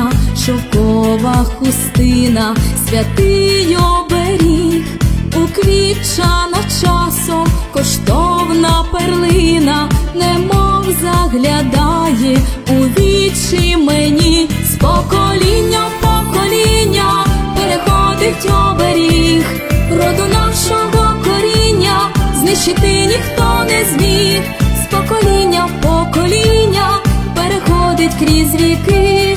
хустина, шовкова хустина, святий оберіг, уквітчана часом, коштовна перлина, немов заглядає у вічі мені, з покоління в покоління переходить оберіг, роду нашого коріння знищити ніхто не зміг, з покоління в покоління переходить крізь віки,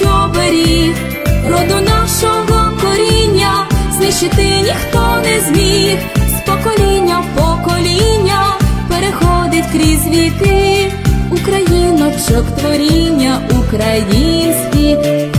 оберіг, роду нашого коріння знищити ніхто не зміг, з покоління в покоління переходить крізь віки, Україночок творіння українське.